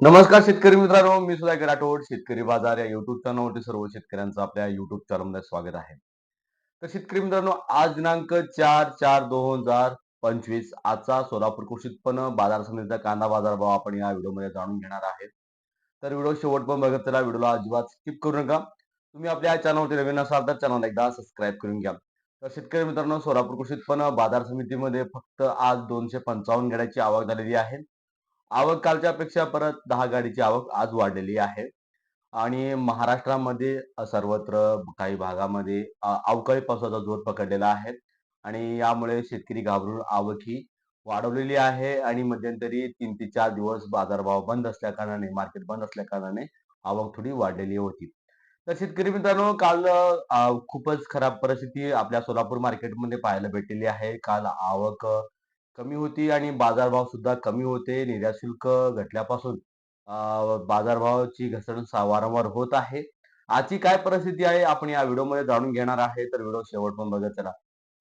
नमस्कार शेतकरी मित्रांनो मी सुधाकर राठोड शेतकरी बाजार या युट्यूब चॅनलवरती सर्व शेतकऱ्यांचं आपल्या युट्यूब चॅनलमध्ये स्वागत आहे. तर शेतकरी मित्रांनो आज दिनांक चार चार दोन हजार पंचवीस आजचा सोलापूर कृषी उत्पन्न बाजार समितीचा कांदा बाजार भाव आपण या व्हिडिओमध्ये जाणून घेणार आहेत. तर व्हिडिओ शेवट पण बघत चला व्हिडिओला अजिबात स्किप करू नका. तुम्ही आपल्या चॅनलवरती नवीन असाल तर चॅनल एकदा सबस्क्राईब करून घ्या. तर शेतकरी मित्रांनो सोलापूर कृषी उत्पन्न बाजार समितीमध्ये फक्त आज दोनशे पंचावन्न घेण्याची आवक झालेली आहे. आवक कालच्या पेक्षा परत दहा गाडीची आवक आज वाढलेली आहे. आणि महाराष्ट्रामध्ये सर्वत्र काही भागामध्ये अ, अवकाळी पावसाचा जोर पकडलेला आहे. आणि यामुळे शेतकरी घाबरून आवक ही वाढवलेली आहे. आणि मध्यंतरी तीन ते चार दिवस बाजारभाव बंद असल्या कारणाने मार्केट बंद असल्या कारणाने आवक थोडी वाढलेली होती. तर शेतकरी मित्रांनो काल अ, खूपच खराब परिस्थिती आपल्या सोलापूर मार्केटमध्ये पाहायला भेटलेली आहे. काल आवक कमी होती आणि बाजारभाव सुद्धा कमी होते. निर्यात शुल्क घटल्यापासून बाजारभावाची घसरण वारंवार होत आहे. आजची काय परिस्थिती आहे आपण या व्हिडिओमध्ये जाणून घेणार आहे. तर व्हिडिओ पण बघत चला.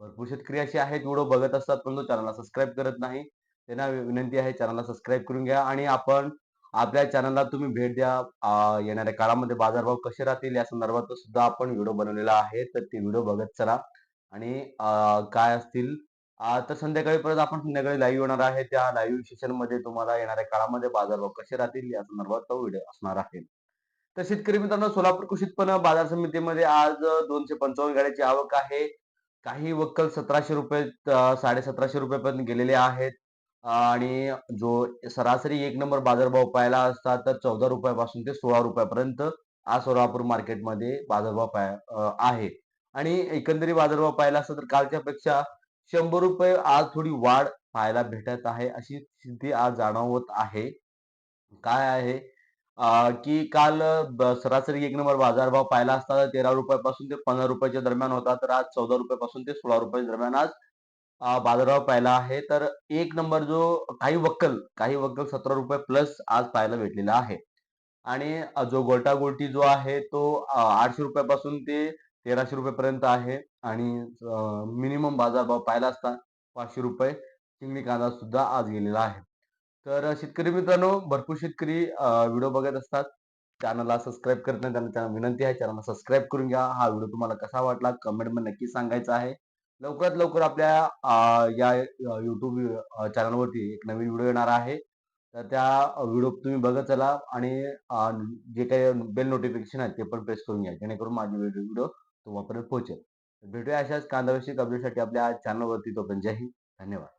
भरपूर शेतकरी असे आहेत व्हिडिओ बघत असतात परंतु चॅनलला सबस्क्राईब करत नाही. त्यांना विनंती आहे चॅनलला सबस्क्राईब करून घ्या आणि आपण आपल्या चॅनलला तुम्ही भेट द्या. येणाऱ्या काळामध्ये बाजारभाव कसे राहतील या संदर्भात सुद्धा आपण व्हिडिओ बनवलेला आहे. तर ते व्हिडिओ बघत चला आणि काय असतील तर संध्याकाळी परत आपण संध्याकाळी लाईव्ह येणार आहे. त्या लाईव्ह सेशनमध्ये तुम्हाला येणाऱ्या काळामध्ये बाजारभाव कसे राहतील या संदर्भात तो व्हिडिओ असणार आहे. तर शेतकरी मित्रांनो सोलापूर कृषी उत्पन्न बाजार समितीमध्ये आज दोनशे पंचावन्न गाड्याची आवक आहे. काही वक्कल सतराशे रुपये साडे सतराशे रुपये पर्यंत गेलेले आहेत. आणि जो सरासरी एक नंबर बाजारभाव पाहायला असता तर चौदा रुपयापासून ते सोळा रुपयापर्यंत आज सोलापूर मार्केटमध्ये बाजारभाव पाह आहे. आणि एकंदरीत बाजारभाव पाहिला असता तर कालच्या पेक्षा ₹100 आज थोडी वाढ पाहायला भेटत आहे. अशी स्थिती आज जाणवत आहे. काय आहे की काल सरासरी एक नंबर बाजारभाव पाहिला असता तेरा रुपयापासून ते पंधरा रुपयाच्या दरम्यान होता. तर आज ₹14 पासून ते ₹16 दरम्यान आज बाजारभाव पाहिला आहे. तर एक नंबर जो काही वक्कल काही वक्कल ₹17 प्लस आज पाहायला भेटलेला आहे. आणि जो गोल्टा-गोल्टी जो आहे तो आठशे रुपयापासून ते तेराशे रुपयेपर्यंत आहे आणि मिनिमम बाजारभाव पाहिला असता ₹500 चिंगणी कांदा सुद्धा आज गेलेला आहे. तर शेतकरी मित्रांनो भरपूर शेतकरी व्हिडिओ बघत असतात. चॅनलला सबस्क्राईब करत नाही त्यांना त्यांना विनंती आहे चॅनलला सबस्क्राईब करून घ्या. हा व्हिडिओ तुम्हाला कसा वाटला कमेंटमध्ये नक्की सांगायचा आहे. लवकरात लवकर आपल्या या यूट्यूब चॅनलवरती एक नवीन व्हिडिओ येणार आहे. तर त्या व्हिडिओ तुम्ही बघत चला आणि जे काही बेल नोटिफिकेशन आहेत ते पण प्रेस करून घ्या. जेणेकरून माझे व्हिडिओ तुम्हापर्यंत पोहोचेल. भेटूया अशाच कांदा अपडेटसाठी आपल्या चॅनलवरती. तोपर्यंत जय हिंद. धन्यवाद.